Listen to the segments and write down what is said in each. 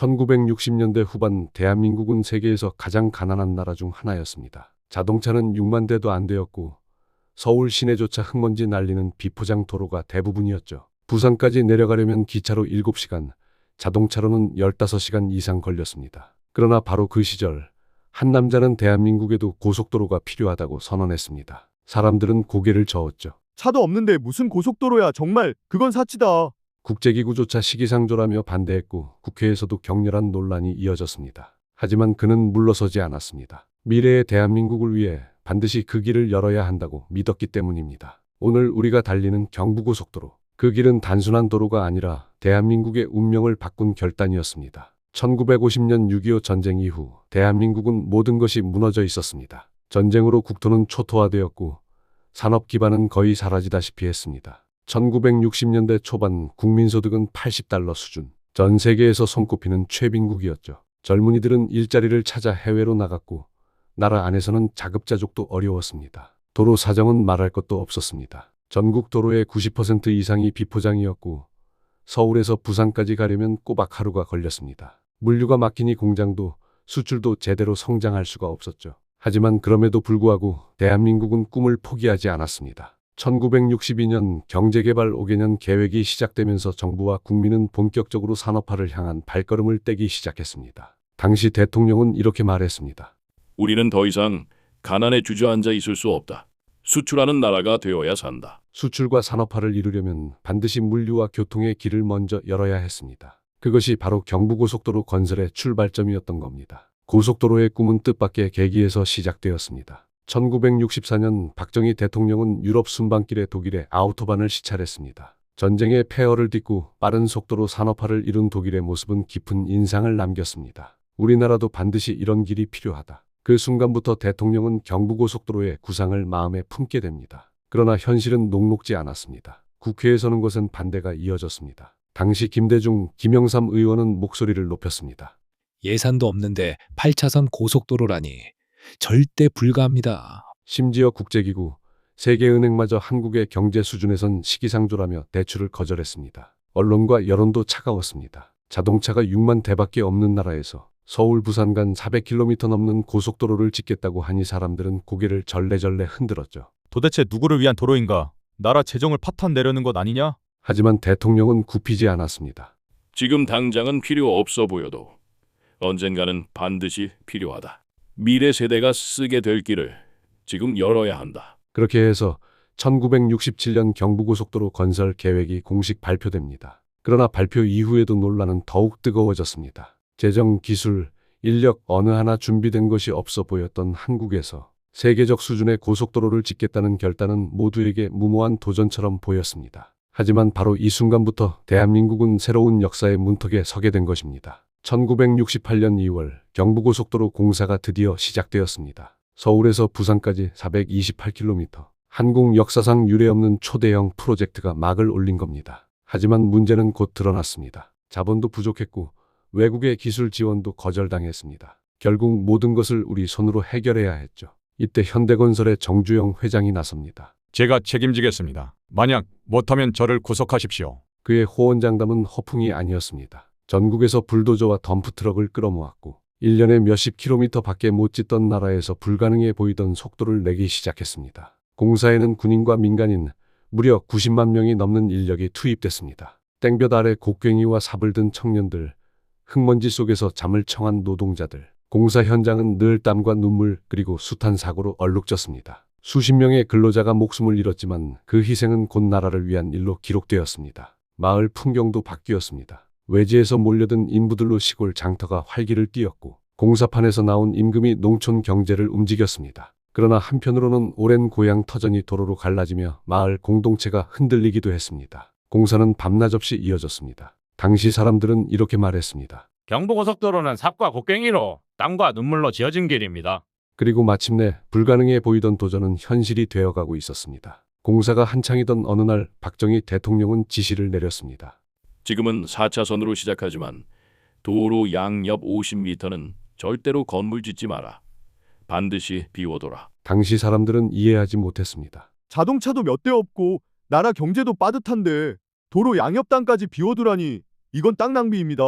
1960년대 후반 대한민국은 세계에서 가장 가난한 나라 중 하나였습니다. 자동차는 6만 대도 안 되었고 서울 시내조차 흙먼지 날리는 비포장 도로가 대부분이었죠. 부산까지 내려가려면 기차로 7시간, 자동차로는 15시간 이상 걸렸습니다. 그러나 바로 그 시절 한 남자는 대한민국에도 고속도로가 필요하다고 선언했습니다. 사람들은 고개를 저었죠. 차도 없는데 무슨 고속도로야 정말 그건 사치다. 국제기구조차 시기상조라며 반대했고 국회에서도 격렬한 논란이 이어졌습니다. 하지만 그는 물러서지 않았습니다. 미래의 대한민국을 위해 반드시 그 길을 열어야 한다고 믿었기 때문입니다. 오늘 우리가 달리는 경부고속도로. 그 길은 단순한 도로가 아니라 대한민국의 운명을 바꾼 결단이었습니다. 1950년 6.25 전쟁 이후 대한민국은 모든 것이 무너져 있었습니다. 전쟁으로 국토는 초토화되었고 산업 기반은 거의 사라지다시피 했습니다. 1960년대 초반 국민소득은 80달러 수준. 전 세계에서 손꼽히는 최빈국이었죠. 젊은이들은 일자리를 찾아 해외로 나갔고 나라 안에서는 자급자족도 어려웠습니다. 도로 사정은 말할 것도 없었습니다. 전국 도로의 90% 이상이 비포장이었고 서울에서 부산까지 가려면 꼬박 하루가 걸렸습니다. 물류가 막히니 공장도 수출도 제대로 성장할 수가 없었죠. 하지만 그럼에도 불구하고 대한민국은 꿈을 포기하지 않았습니다. 1962년 경제개발 5개년 계획이 시작되면서 정부와 국민은 본격적으로 산업화를 향한 발걸음을 떼기 시작했습니다. 당시 대통령은 이렇게 말했습니다. 우리는 더 이상 가난에 주저앉아 있을 수 없다. 수출하는 나라가 되어야 산다. 수출과 산업화를 이루려면 반드시 물류와 교통의 길을 먼저 열어야 했습니다. 그것이 바로 경부고속도로 건설의 출발점이었던 겁니다. 고속도로의 꿈은 뜻밖의 계기에서 시작되었습니다. 1964년 박정희 대통령은 유럽 순방길에 독일의 아우토반을 시찰했습니다. 전쟁의 폐허를 딛고 빠른 속도로 산업화를 이룬 독일의 모습은 깊은 인상을 남겼습니다. 우리나라도 반드시 이런 길이 필요하다. 그 순간부터 대통령은 경부고속도로의 구상을 마음에 품게 됩니다. 그러나 현실은 녹록지 않았습니다. 국회에 서는 것은 반대가 이어졌습니다. 당시 김대중, 김영삼 의원은 목소리를 높였습니다. 예산도 없는데 8차선 고속도로라니 절대 불가합니다. 심지어 국제기구, 세계은행마저 한국의 경제 수준에선 시기상조라며 대출을 거절했습니다. 언론과 여론도 차가웠습니다. 자동차가 6만 대밖에 없는 나라에서 서울 부산 간 400km 넘는 고속도로를 짓겠다고 하니 사람들은 고개를 절레절레 흔들었죠. 도대체 누구를 위한 도로인가? 나라 재정을 파탄 내려는 것 아니냐? 하지만 대통령은 굽히지 않았습니다. 지금 당장은 필요 없어 보여도 언젠가는 반드시 필요하다. 미래 세대가 쓰게 될 길을 지금 열어야 한다. 그렇게 해서 1967년 경부고속도로 건설 계획이 공식 발표됩니다. 그러나 발표 이후에도 논란은 더욱 뜨거워졌습니다. 재정, 기술, 인력 어느 하나 준비된 것이 없어 보였던 한국에서 세계적 수준의 고속도로를 짓겠다는 결단은 모두에게 무모한 도전처럼 보였습니다. 하지만 바로 이 순간부터 대한민국은 새로운 역사의 문턱에 서게 된 것입니다. 1968년 2월 경부고속도로 공사가 드디어 시작되었습니다. 서울에서 부산까지 428km. 한국 역사상 유례없는 초대형 프로젝트가 막을 올린 겁니다. 하지만 문제는 곧 드러났습니다. 자본도 부족했고 외국의 기술 지원도 거절당했습니다. 결국 모든 것을 우리 손으로 해결해야 했죠. 이때 현대건설의 정주영 회장이 나섭니다. 제가 책임지겠습니다. 만약 못하면 저를 구속하십시오. 그의 호언장담은 허풍이 아니었습니다. 전국에서 불도저와 덤프트럭을 끌어모았고 1년에 몇십 킬로미터 밖에 못 짓던 나라에서 불가능해 보이던 속도를 내기 시작했습니다. 공사에는 군인과 민간인 무려 90만 명이 넘는 인력이 투입됐습니다. 땡볕 아래 곡괭이와 삽을 든 청년들, 흙먼지 속에서 잠을 청한 노동자들, 공사 현장은 늘 땀과 눈물 그리고 숱한 사고로 얼룩졌습니다. 수십 명의 근로자가 목숨을 잃었지만 그 희생은 곧 나라를 위한 일로 기록되었습니다. 마을 풍경도 바뀌었습니다. 외지에서 몰려든 인부들로 시골 장터가 활기를 띠었고 공사판에서 나온 임금이 농촌 경제를 움직였습니다. 그러나 한편으로는 오랜 고향 터전이 도로로 갈라지며 마을 공동체가 흔들리기도 했습니다. 공사는 밤낮 없이 이어졌습니다. 당시 사람들은 이렇게 말했습니다. 경부고속도로는 삽과 곡괭이로 땀과 눈물로 지어진 길입니다. 그리고 마침내 불가능해 보이던 도전은 현실이 되어가고 있었습니다. 공사가 한창이던 어느 날 박정희 대통령은 지시를 내렸습니다. 지금은 4차선으로 시작하지만 도로 양옆 50m는 절대로 건물 짓지 마라. 반드시 비워둬라. 당시 사람들은 이해하지 못했습니다. 자동차도 몇 대 없고 나라 경제도 빠듯한데 도로 양옆 땅까지 비워두라니 이건 땅 낭비입니다.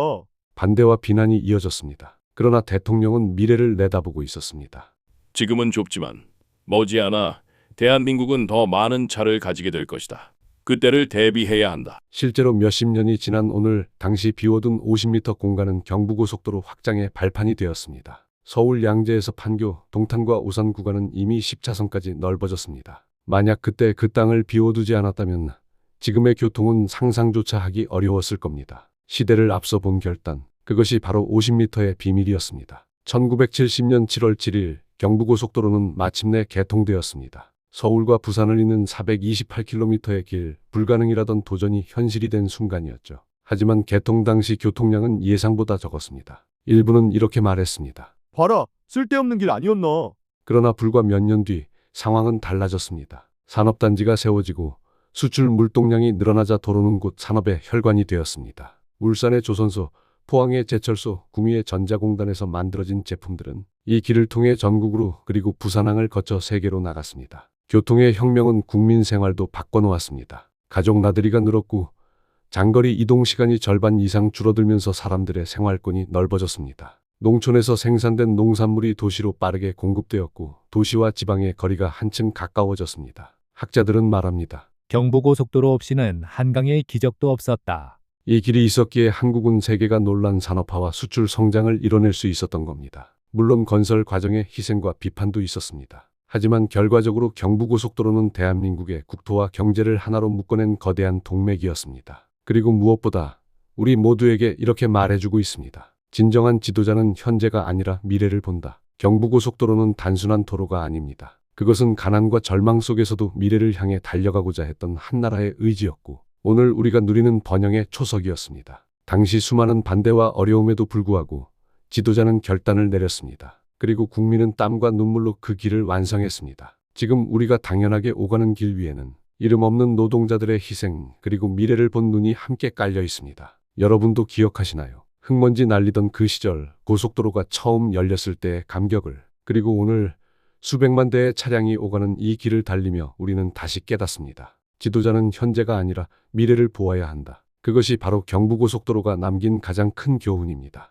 반대와 비난이 이어졌습니다. 그러나 대통령은 미래를 내다보고 있었습니다. 지금은 좁지만 머지않아 대한민국은 더 많은 차를 가지게 될 것이다. 그때를 대비해야 한다. 실제로 몇십 년이 지난 오늘 당시 비워둔 50m 공간은 경부고속도로 확장의 발판이 되었습니다. 서울 양재에서 판교, 동탄과 오산 구간은 이미 10차선까지 넓어졌습니다. 만약 그때 그 땅을 비워두지 않았다면 지금의 교통은 상상조차 하기 어려웠을 겁니다. 시대를 앞서 본 결단, 그것이 바로 50m의 비밀이었습니다. 1970년 7월 7일 경부고속도로는 마침내 개통되었습니다. 서울과 부산을 잇는 428km의 길, 불가능이라던 도전이 현실이 된 순간이었죠. 하지만 개통 당시 교통량은 예상보다 적었습니다. 일부는 이렇게 말했습니다. 봐라, 쓸데없는 길 아니었나? 그러나 불과 몇 년 뒤 상황은 달라졌습니다. 산업단지가 세워지고 수출 물동량이 늘어나자 도로는 곧 산업의 혈관이 되었습니다. 울산의 조선소, 포항의 제철소, 구미의 전자공단에서 만들어진 제품들은 이 길을 통해 전국으로 그리고 부산항을 거쳐 세계로 나갔습니다. 교통의 혁명은 국민 생활도 바꿔놓았습니다. 가족 나들이가 늘었고 장거리 이동 시간이 절반 이상 줄어들면서 사람들의 생활권이 넓어졌습니다. 농촌에서 생산된 농산물이 도시로 빠르게 공급되었고 도시와 지방의 거리가 한층 가까워졌습니다. 학자들은 말합니다. 경부고속도로 없이는 한강의 기적도 없었다. 이 길이 있었기에 한국은 세계가 놀란 산업화와 수출 성장을 이뤄낼 수 있었던 겁니다. 물론 건설 과정에 희생과 비판도 있었습니다. 하지만 결과적으로 경부고속도로는 대한민국의 국토와 경제를 하나로 묶어낸 거대한 동맥이었습니다. 그리고 무엇보다 우리 모두에게 이렇게 말해주고 있습니다. 진정한 지도자는 현재가 아니라 미래를 본다. 경부고속도로는 단순한 도로가 아닙니다. 그것은 가난과 절망 속에서도 미래를 향해 달려가고자 했던 한나라의 의지였고 오늘 우리가 누리는 번영의 초석이었습니다. 당시 수많은 반대와 어려움에도 불구하고 지도자는 결단을 내렸습니다. 그리고 국민은 땀과 눈물로 그 길을 완성했습니다. 지금 우리가 당연하게 오가는 길 위에는 이름 없는 노동자들의 희생 그리고 미래를 본 눈이 함께 깔려 있습니다. 여러분도 기억하시나요? 흙먼지 날리던 그 시절 고속도로가 처음 열렸을 때의 감격을 그리고 오늘 수백만 대의 차량이 오가는 이 길을 달리며 우리는 다시 깨닫습니다. 지도자는 현재가 아니라 미래를 보아야 한다. 그것이 바로 경부고속도로가 남긴 가장 큰 교훈입니다.